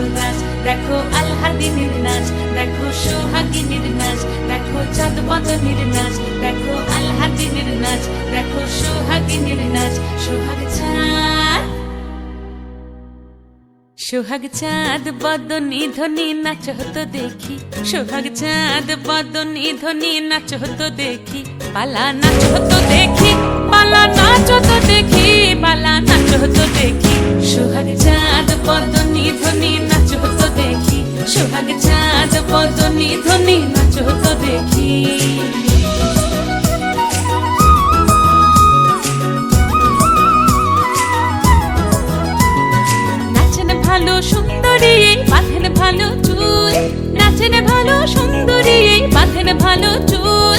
রসরাজ দেখো আল্লাদিনের নাচ দেখো সোহাগিনীর নাচ দেখো নাচ, দেখো আল্লাদিনের নাচ দেখো সোহাগিনীর নাচ সোহাগ চাঁদ। সোহাগ চাঁদ বদনি ধ্বনি নাচ হতো দেখি, সোহাগ চাঁদ বদনি ধ্বনি নাচ হতো দেখি, পালা নাচ হতো দেখি, পালা নাচ হতো দেখি, পালা নাচ হতো দেখি, সোহাগ চাঁদ বদনি ধ্বনি নাচ তো দেখি। নাচেন ভালো সুন্দরী, বাঁধেন ভালো চুল। নাচেন ভালো সুন্দরী, বাঁধেন ভালো চুল।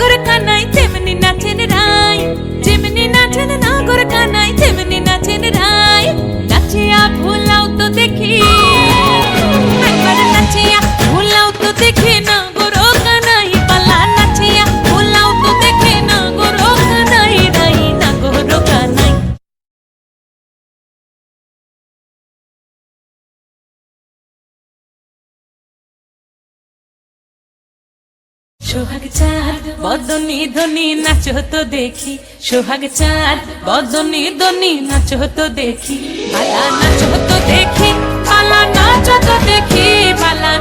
নাচেন নাগর সোহাগ চাঁদ, বদনি ধনি, নাচ হতো দেখি। সোহাগ চাঁদ, বদনি ধনি, নাচ হতো দেখি। পালা নাচ হতো দেখি, পালা নাচ হতো দেখি, পালা